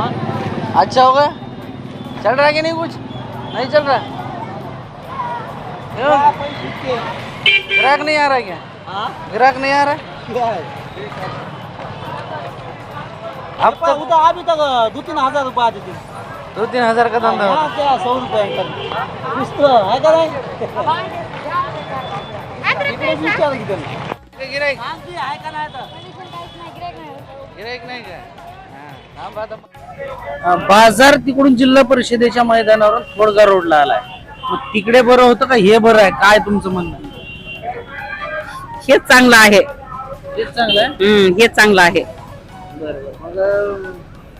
अच्छा होगा चल रहा है कि नहीं कुछ? नहीं चल रहा। क्यों? ग्राहक नहीं आ रहा क्या? ग्राहक नहीं आ रहा? अब तो तक उधर अभी तक दो तीन हजार रुपये आते थे दो तीन हजार का धंधा यहाँ क्या सौ रुपये तो है का नाही? इकडे विचार की त्यांना. होता गिराईक आणखी आहे का नाही तर गिराईक नाही का हा, थांब आता. बाजार तिकडून जिल्हा परिषदेच्या मैदानावरून थोडगा रोडला आलाय. मग तिकडे बरं होतं का हे बरं आहे? काय तुमचं म्हणणं? हेच चांगलं आहे. तेच चांगलं आहे? हम्म, हेच चांगलं आहे. बरं मग अं,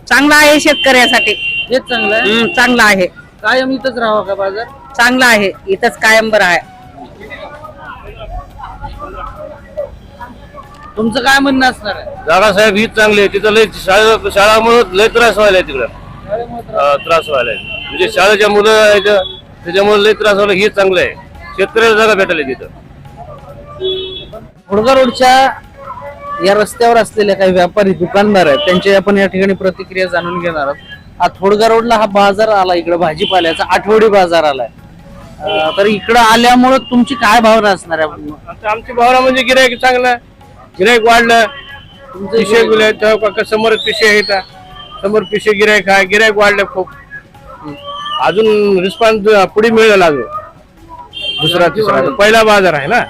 चांगलं आहे शेतकऱ्यासाठी. हेच चांगलं आहे? हम्म, चांगलं आहे. कायम इथंच राहावा का बाजार? चांगलं आहे. इथंच कायम बरं आहे. तुमचं काय म्हणणं असणार आहे? जागा साहेब हीच चांगली आहे. तिथं लय शाळा शाळामुळे लय त्रास व्हायला तिकडं. हा, त्रास व्हायला म्हणजे शाळेच्या मुलं आहेत त्याच्यामुळे लय त्रास व्हायला हेच चांगलं आहे. शेतकऱ्याला जागा भेटायला तिथं. होडगा रोडच्या या रस्त्यावर असलेल्या काही व्यापारी दुकानदार आहेत त्यांची आपण या ठिकाणी प्रतिक्रिया जाणून घेणार आहोत. हा थोडगा रोडला हा बाजार आला इकडे भाजीपाल्याचा आठवडी बाजार आलाय. अं, तर इकडं आल्यामुळं तुमची काय भावना असणार आहे? आता आमची भावना म्हणजे गिरायक चांगलं गिरायक वाढलं पिशे गेले तेव्हा समोर पिशे आहेत समोर पिशे गिरायक आहे. गिरायक वाढले खूप. अजून रिस्पॉन्स पुढे मिळायला अजून. दुसरा तिसरा. पहिला बाजार आहे ना.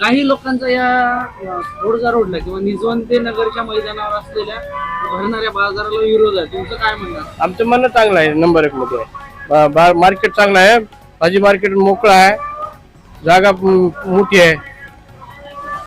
काही लोकांचा या थोडगा रोडला किंवा निजवंते नगरच्या मैदानावर असलेल्या भरणाऱ्या बाजाराला विरोध आहे. तुमचं काय म्हणणं? आमचं म्हणणं चांगलं आहे. नंबर एक मध्ये. मार्केट चांगलं आहे. भाजी मार्केट मोकळं आहे. जागा मोठी आहे.